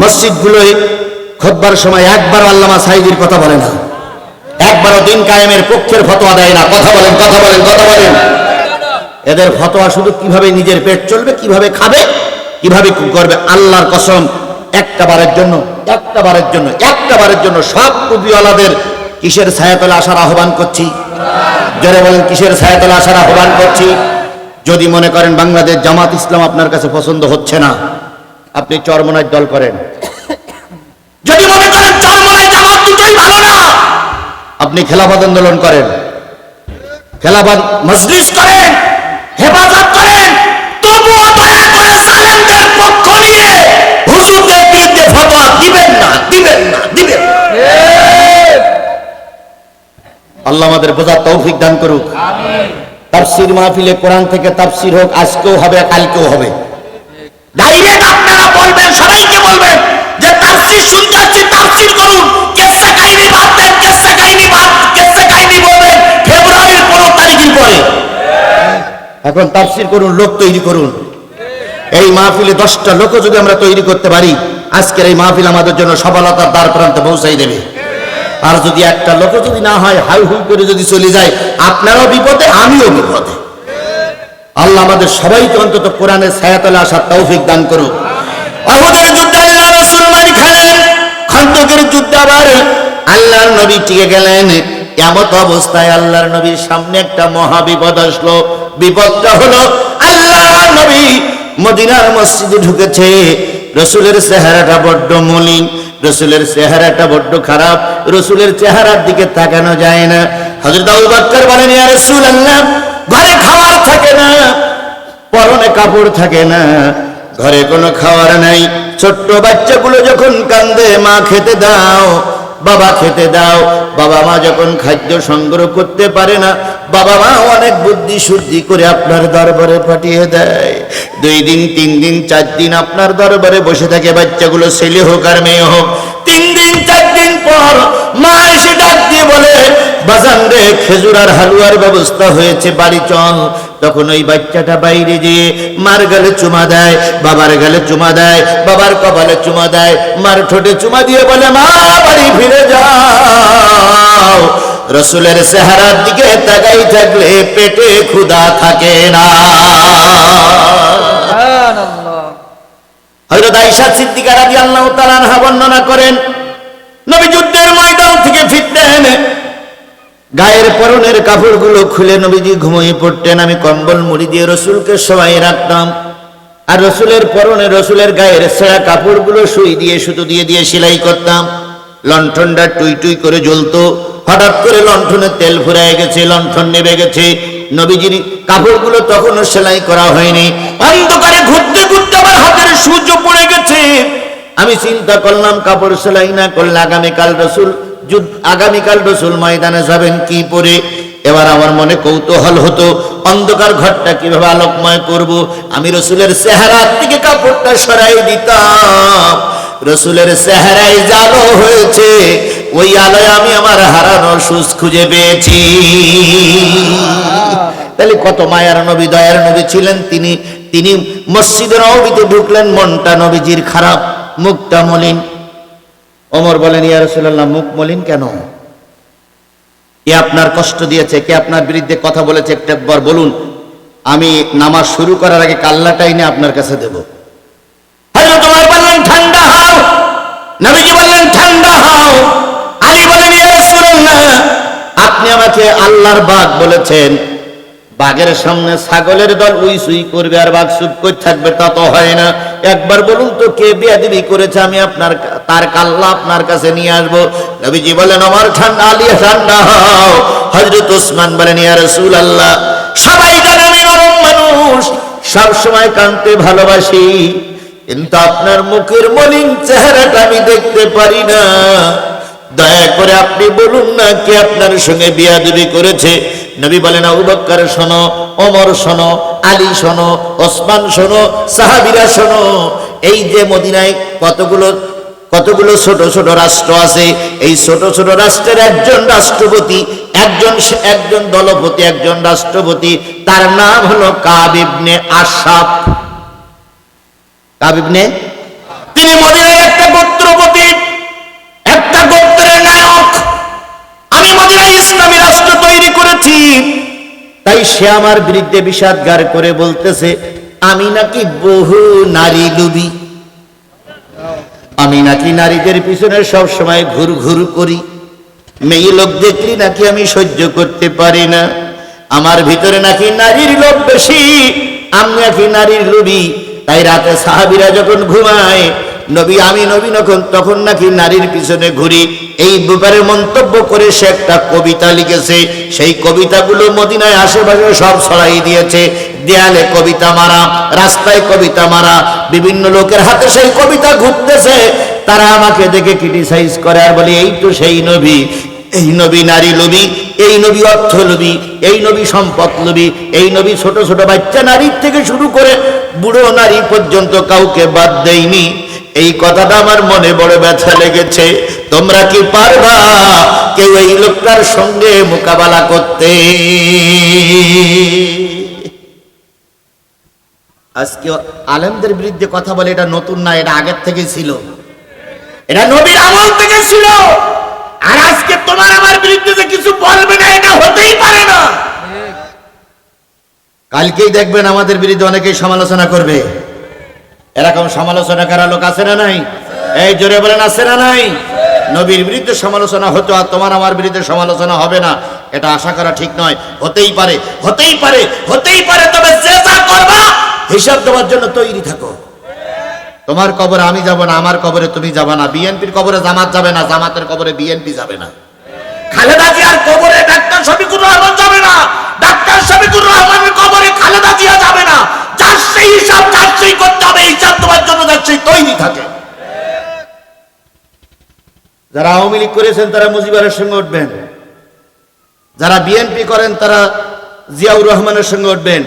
মসজিদগুলোয় খোদবার সময় একবার আল্লামা সাইদির কথা বলে না। একবারও দিন কায়েমের পক্ষের ফতোয়া দেয় না। কথা বলেন কথা বলেন কথা বলেন। এদের ফতোয়া শুধু কীভাবে নিজের পেট চলবে, কীভাবে খাবে, কীভাবে করবে, আল্লাহর কসম, একটা বারের জন্য, একটা বারের জন্য, একটা বারের জন্য সব টুপিওয়ালাদের কিসের ছায়াতলে আসার আহ্বান করছি। যারা বলেন, কিসের ছায়াতলে আসার আহ্বান করছি? যদি মনে করেন বাংলাদেশ জামাত ইসলাম আপনার কাছে পছন্দ হচ্ছে না আপনি চরমনায় দল করেন। যদি মনে করেন চরমনায় জামাত দুটোই ভালো না, আপনি খেলাফত আন্দোলন করেন। খেলাফত মজলিস করেন, হেফাজত করেন, তবুও দয়া করে সালেমদের পক্ষ নিয়ে হুজুরদের বিরুদ্ধে ফতোয়া দিবেন না দিবেন না দিবেন না। আল্লাহ আমাদের বোঝার তৌফিক দান করুক। তাফসির মাহফিলে কোরআন থেকে তাফসির হোক, আজকেও হবে, কালকেও হবে। ডাইরেক্ট আপনারা বলবেন, সবাইকে বলবেন যে তাফসির শুনতে হচ্ছে তাফসির করুন। কেসা কাহিনী বাদ দেন, কেসা কাহিনী বাদ, কেসা কাহিনী বলবেন, ফেব্রুয়ারির পনেরো তারিখের পরে। এখন তাফসির করুন, লোক তৈরি করুন। এই মাহফিলে দশটা লোক যদি আমরা তৈরি করতে পারি, আজকের এই মাহফিল আমাদের জন্য সফলতার দ্বার প্রান্তে পৌঁছাই দেবে। আর যদি একটা লোক যদি না হয়, হাই হুই করে যদি চলে যায়, আপনারও বিপদে, আমিও বিপদে। আল্লাহ আমাদের সবাইকে অন্তত কোরআনের ছায়াতলে আসার তৌফিক দান করুক। অহুদের যুদ্ধে আল্লাহ রসুল মারি খেলেন। খন্দকের যুদ্ধে আবার আল্লাহর নবী টিকে গেলেন। এমত অবস্থায় আল্লাহর নবীর সামনে একটা মহা বিপদ আসলো। বিপদটা হলো আল্লাহ নবী মদিনার মসজিদে ঢুকেছে। রসুলের চেহারাটা বড্ড মলিন, রসুলের চেহারাটা বড্ড খারাপ, রসুলের চেহারার দিকে তাকানো যায় না। হজরত আবু বকর বলেন, ইয়া রাসূলুল্লাহ, ঘরে খাবার থাকে না, পরনে কাপড় থাকে না ঘরে কোনো খাওয়ার নাই। ছোট্ট বাচ্চাগুলো যখন কান্দে, মা খেতে দাও, বাবা খেতে দাও। বাবা মা যখন খাদ্য সংগ্রহ করতে পারে না, বাবা মা অনেক বুদ্ধি শুদ্ধি করে আপনার দরবারে পাঠিয়ে দেয়। দুই দিন, তিন দিন, চার দিন আপনার দরবারে বসে থাকে, বাচ্চাগুলো ছেলে হোক আর মেয়ে হোক। তিন দিন, চার দিন পর মা এসে ডাক দিয়ে বলে, বাজান রে, খেজুর আর হালুয়ার ব্যবস্থা হয়েছে, বাড়ি চল। তখন ওই বাচ্চাটা বাইরে গিয়ে মার গালে চুমা দেয় বাবার গালে চুমা দেয় বাবার কপালে চুমা দেয় মার ঠোঁটে চুমা দিয়ে বলে মা বাড়ি ফিরে যাও। রসুলের চেহারার দিকে তাকাই থাকলে পেটে ক্ষুধা থাকে না। হয়তো দাইশা সিদ্দিকা রাদিয়াল্লাহু তাআলা বর্ণনা করেন নবী যুদ্ধের ময়দান থেকে ফিরতে ফিরতেন গায়ের পরনের কাপড়গুলো খুলে নবীজি ঘুমিয়ে পড়তেন। আমি কম্বল মুড়ি দিয়ে রসুলকে সবাই রাখতাম। আর রসুলের পরনে রসুলের গায়ের ছেঁড়া কাপড়গুলো সুই দিয়ে, সুতো দিয়ে দিয়ে সেলাই করতাম। লণ্ঠনটা টুই টুই করে জ্বলতো। হঠাৎ করে লণ্ঠনের তেল ফুরায় গেছে, লণ্ঠন নেবে গেছে। নবীজির কাপড়গুলো তখনও সেলাই করা হয়নি। অন্ধকারে ঘুরতে ঘুরতে আমার হাতের সূর্য পড়ে গেছে। আমি চিন্তা করলাম, কাপড় সেলাই না করলে আগামীকাল রসুল আগামীকাল রসুল ময়দানে যাবেন কি পরে? এবার আমার মনে কৌতূহল হতো, অন্ধকার ঘরটা কীভাবে আলোকময় করব? আমি রসুলের চেহারার থেকে কাপড়টা সরাই দিতাম। রসুলের চেহারায় জালো হয়েছে, ওই আলোয় আমি আমার হারানোর সুস খুঁজে পেয়েছি। তাহলে কত মায়ার নবী, দয়ার নবী ছিলেন তিনি। তিনি মসজিদের নবীতে ঢুকলেন, মনটা নবীজির খারাপ, মুখটা মলিন। ওমর বলেন, ইয়া রাসূলুল্লাহ, মুখ মলিন কেন? কে আপনার কষ্ট দিয়েছে, কে আপনার বিরুদ্ধে কথা বলেছে একবার বলুন। আমি নামাজ শুরু করার আগে কাল্লাটাই নিয়ে আপনার কাছে দেব। হযরত ওমর বললেন, ঠান্ডা হও। নবীজি বললেন, ঠান্ডা হও। আলী বলেন, ইয়া রাসূলুল্লাহ। আপনি আমাকে আল্লাহর বাঘ বলেছেন। বাঘের সামনে ছাগলের দল উই সুই করবে আর বাঘ চুপ করে থাকবে, তা তো হয় না। একবার বলুন তো কে বিয়াদিবি করেছে, আমি আপনার তার কাল্লা আপনার কাছে নিয়ে আসব। নবীজি বলেন, আমার ঠান্ডা, আলিয়া ঠান্ডা, হও। হজরত ওসমান বলেন, ইয়া রাসূল আল্লাহ সবাই জানে আমি নরম মানুষ। সব সময় কানতে ভালোবাসি, কিন্তু আপনার মুখের মলিন চেহারাটা আমি দেখতে পারি না। দয়া করে আপনি বলুন না কে আপনার সঙ্গে বিয়াদবি করেছে? নবী বলেন, আবু বক্কর শোনো, ওমর শোনো, আলী শোনো, ওসমান শোনো, সাহাবিরা শোনো। এই যে মদিনায় কতগুলো কতগুলো ছোট ছোট রাষ্ট্র আছে, এই ছোট ছোট রাষ্ট্রের একজন রাষ্ট্রপতি, একজন একজন দলপতি, একজন রাষ্ট্রপতি, তার নাম হলো কাবিবনে আশাফ কাবিবনে তিনি মদিনায় একটা সে আমার বিরুদ্ধে বিষাদগার করে বলতেছে, আমি নাকি বহু নারী লুবি আমি নাকি নারীদের পিছনে সব সময় ঘুর ঘুর করি। মেয়ে লোক দেখলি নাকি আমি সহ্য করতে পারি না। আমার ভিতরে নাকি নারীর লোভ বেশি, আমি নাকি নারীর লুবি তাই রাতে সাহাবিরা যখন ঘুমায়, নবী আমি নবী নখন তখন নাকি নারীর পিছনে ঘুরি। এই ব্যাপারে মন্তব্য করে সে একটা কবিতা লিখেছে সেই কবিতাগুলো মদিনায় আশেপাশে সব ছড়াই দিয়েছে। দেয়ালে কবিতা মারা, রাস্তায় কবিতা মারা, বিভিন্ন লোকের হাতে সেই কবিতা ঘুরতেছে। তারা আমাকে দেখে ক্রিটিসাইজ করে আর বলে, এই তো সেই নবী, এই নবী নারী লবি এই নবী অর্থ লবি এই নবী সম্পদ লবি এই নবী ছোট ছোট বাচ্চা নারীর থেকে শুরু করে বুড়ো নারী পর্যন্ত কাউকে বাদ দেয়নি। এই কথাটা আমার মনে বড় ব্যথা লেগেছে। তোমরা কি পারবা কেউ এই লোকটার সঙ্গে মোকাবেলা করতে? আজকে আলেমদের বিরুদ্ধে কথা বলে এটা নতুন না, এটা আগের থেকে ছিল। এটা নবীর আমল থেকে ছিল। আর আজকে তোমার আমার বিরুদ্ধে যে কিছু বলবে না, এটা হতেই পারে না। কালকেই দেখবেন আমাদের বিরুদ্ধে অনেকেই সমালোচনা করবে। এরকম সমালোচনা করা লোক আছে না নাই? এই জোরে বলেন, আছে না নাই? নবীর বিরুদ্ধে সমালোচনা হতো আর তোমার আমার বিরুদ্ধে সমালোচনা হবে না। এটা আশা করা ঠিক নয়। হতেই পারে হতেই পারে হতেই পারে, তবে যে করবা, হিসাব দেওয়ার জন্য তৈরি থাকো। তোমার কবরে আমি যাব না, আমার কবরে তুমি যাবে না। বিএনপির কবরে জামাত যাবে না, জামাতের কবরে বিএনপি যাবে না। খালেদা জিয়ার কবরে ডাক্তার শফিকুর রহমান যাবে না। ডাক্তার শফিকুর রহমানের কবরে খালেদা জিয়া যাবে না। যার সেই হিসাব, যার সেই করতে হবে হিসাব তোমার জন্য যার সেই তৈরি থাকে। যারা আওয়ামী লীগ করেছেন, তারা মুজিবারের সঙ্গে উঠবেন। যারা বিএনপি করেন, তারা জিয়াউর রহমানের সঙ্গে উঠবেন।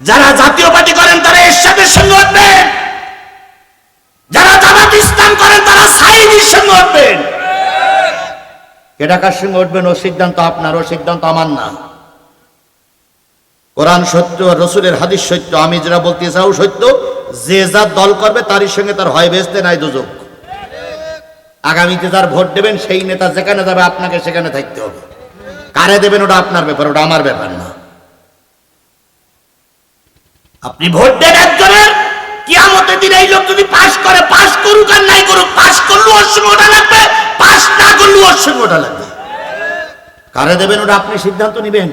যারা জাতীয় পার্টি করেন, তারা এরশাদের সঙ্গে উঠবেন। যারা জামাত ইসলাম করেন, তারা সাইদির সঙ্গে উঠবেন। কেডাকার সঙ্গে উঠবেন? ও সিদ্ধান্ত আপনার, ও সিদ্ধান্ত আমার না। কোরআন সত্য, রসুলের হাদিস সত্য আমি যেটা বলতে চাও সত্য, যে যার দল করবে, তারই সঙ্গে তার হয় বেসতে নাই দুযোগ আগামীতে যার ভোট দেবেন, সেই নেতা যেখানে যাবে, আপনাকে সেখানে থাকতে হবে। কারে দেবেন ওটা আপনার ব্যাপার, ওটা আমার ব্যাপার না। আপনি ভোট দেন একজনের, কিয়ামতের দিন এই লোক যদি পাশ করে, পাশ করুক আর নাই করুক, পাশ করলেও ওর সঙ্গে ওটা লাগবে, পাশ না করলেও ওর সঙ্গে ওটা লাগবে। কারে দেবেন ওটা আপনি সিদ্ধান্ত নেবেন?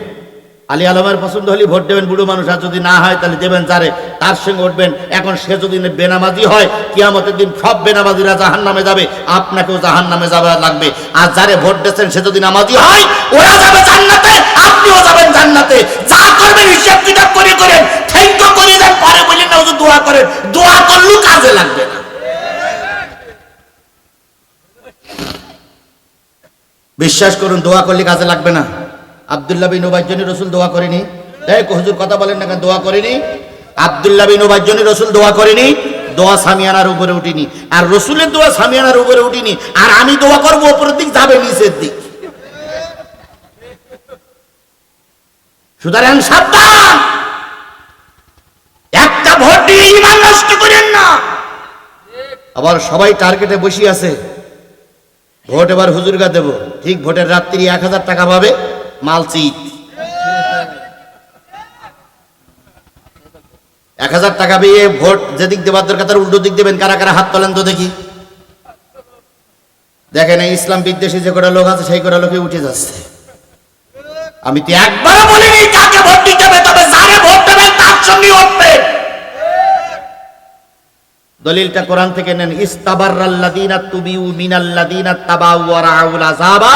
আলী আলমের পছন্দ হলে ভোট দেবেন বুড়ো মানুষ, আর যদি না হয় তাহলে দেবেন যারে। তার সঙ্গে উঠবেন, এখন সে যদি বেনামাজি হয়, কিয়ামতের দিন সব বেনামাজিরা জাহান নামে যাবে, আপনাকেও জাহান নামে যাবে লাগবে। আর যারে ভোট দিয়েছেন, সে যদি নামাজি হয়, ওরা যাবে জান্নাতে, আপনিও যাবেন জান্নাতে। যা করবেন হিসাব কিতাব করে করেন থ্যাংক করে দেন, পরে বললেন না দোয়া করেন। দোয়া করলেও কাজে লাগবে না। বিশ্বাস করুন, দোয়া করলে কাজে লাগবে না। আবদুল্লাহ বিন জন্য রসুল দোয়া করেনি। এই হুজুর কথা বলেন না কেন? দোয়া করেনি? আবদুল্লাহ বিন জন্য রসুল দোয়া করেনি? দোয়া সামিয়ানার উপরে উঠিনি। আর রসুলের দোয়া সামিয়ানার উপরে উঠিনি। আর আমি দোয়া করব উপরের দিক যাবে নিচের দিক। সুতরাং সাবধান! একটা ভোট দিয়ে ইমান নষ্ট করেন না। আবার সবাই টার্গেটে বসে আছে। ভোট এবার হুজুরগা দেব। ঠিক ভোটের রাত্রি এক হাজার টাকা পাবে। মাল চিট এক হাজার টাকা পেয়ে ভোট যেদিক দেবার দরকার তার উল্টো দিক দেবেন কারা কারা হাত তোলেন তো দেখি। দেখেন এই ইসলাম বিদ্বেষী যে কটা লোক আছে, সেই কটা লোকে উঠে যাচ্ছে। আমি তো একবারও বলিনি কাকে ভোট দিতে হবে, তবে যারে ভোট দেবেন তার সঙ্গে উঠবে। দলিলটা কোরআন থেকে নেন, ইস্তাবাররাল্লাযীনা তুবিউ মিনাল্লাযীনা তাবাউ ওয়া রাউল আযাবা।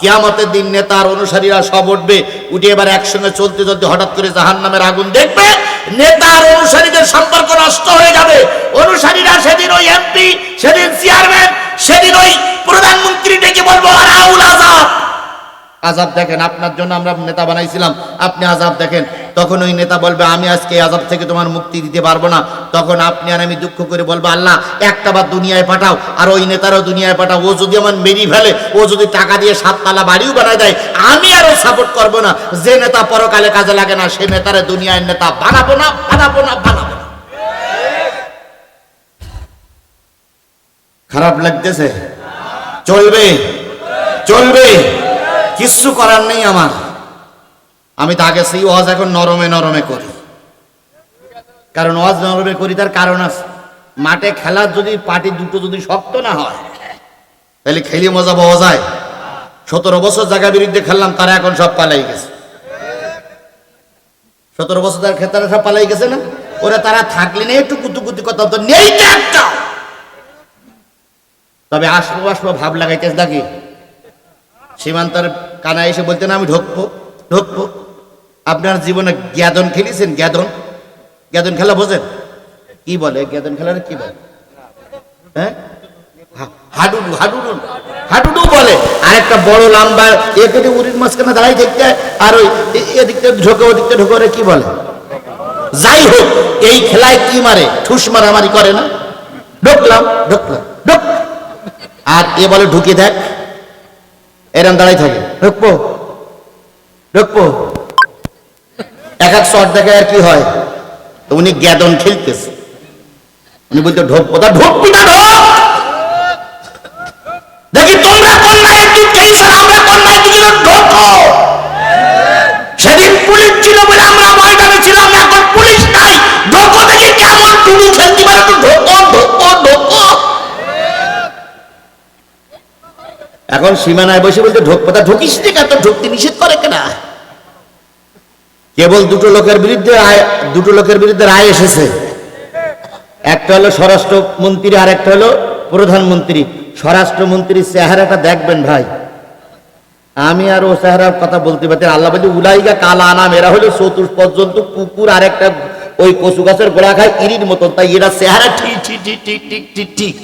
কিয়ামতের দিন নেতার অনুসারীরা সব উঠবে উঠে এবার একসঙ্গে চলতে চলতে হঠাৎ করে জাহান্নামের আগুন দেখবে, নেতার অনুসারীদের সম্পর্ক নষ্ট হয়ে যাবে। অনুসারীরা সেদিন ওই এমপি সেদিন চেয়ারম্যান সেদিন ওই প্রধানমন্ত্রী ডেকে বলব আযাব। আজাব দেখেন, আপনার জন্য আমরা নেতা বানাইছিলাম, আপনি আজাব দেখেন। তখন ওই নেতা বলবে, আমি আজকে আজাব থেকে তোমার মুক্তি দিতে পারব না। তখন আপনি আর আমি দুঃখ করে বলব, আল্লাহ, একটা বার দুনিয়ায় পাঠাও। আর ওই নেতারও দুনিয়ায় পাঠাও। ও যদি আমার মেরি ফেলে, ও যদি টাকা দিয়ে সাততলা বাড়িও বানায় দেয়, আমি আরও সাপোর্ট করব না। যে নেতা পরকালে কাজে লাগে না, সে নেতারে দুনিয়ায় নেতা বানাবো না বানাবো না বানাবো না। খারাপ লাগতেছে? চলবে? চলবে? কিচ্ছু করার নেই আমার। আমি তাকে সেই ওয়াজ এখন নরমে নরমে করি। কারণ ওয়াজ নরমে করি, তার কারণ আছে, মাঠে খেলার যদি পার্টি দুটো যদি শক্ত না হয়, তাহলে খেলি মজা পাওয়া যায়। সতেরো বছর জায়গার বিরুদ্ধে খেললাম, তারা এখন সব পালাই গেছে। সতেরো বছর তার খেতারা সব পালাই গেছে না? ওরা তারা থাকলে নেই একটু কুতুকুতি কথা তো নেই তবে আসব আসব, ভাব লাগাইতেছ নাকি? সীমান্তার কানা এসে বলতে না আমি ঢুকবো ঢুকবো। আপনার জীবনে গ্যাদন খেলেছেন? গ্যাদন গ্যাদন খেলা বোঝেন? কি বলে? গ্যাদন খেলার কি বলে? হ্যাঁ? হাডুডু হাডুডু হাডুডু বলে। আর একটা বড় লম্বা একে উড়ির মাঝখানে দাঁড়াই থাকতে আর ওই এদিকটা ঢোকে, ওদিকটা ঢোকে, ওরে কি বলে? যাই হোক, এই খেলায় কি মারে? ঠুস মারামারি করে না? ঢুকলাম ঢুকলাম, ঢুক। আর এ বলে ঢুকে দেখ। এরম দাঁড়াই থাকে। ঢুকবো ঢুকবো। এক এক শট দেখে আর কি হয়? তো উনি গ্যাদন খেলতেছে। উনি বলতে ঢোকবো তা ঢুকবি না ঢোক! দেখি তোমরা কন্যায় একটু টেনশন আমরা ঢোকো! সেদিন পুলিশ ছিল বলে আমরা ময়দানে ছিলাম, এখন পুলিশ নাই। ঢোকো দেখি কেমন টুডু খেলতে পারে তো, ঢোকো ঢোকো ঢোকো। এখন সীমানায় বসে বলতে ঢোকবো তা ঢুকিস নি কেন? ঢুকতে নিষেধ করে কেনা? কেবল দুটো লোকের বিরুদ্ধে দুটো লোকের বিরুদ্ধে রায় এসেছে। একটা হলো স্বরাষ্ট্রমন্ত্রী আর একটা হলো প্রধানমন্ত্রী। স্বরাষ্ট্রমন্ত্রীর চেহারাটা দেখবেন ভাই। আমি আর ও চেহারার কথা বলতে পারছি। আল্লাহ বলছে উলাইগা কালা আনাম, এরা হলো চতুর্থ পর্যন্ত কুকুর আর একটা ওই কচু গাছের গোড়া খায় ইরির মতন। তাই এরা চেহারা ঠিক ঠিক ঠিক ঠিক ঠিক ঠিক।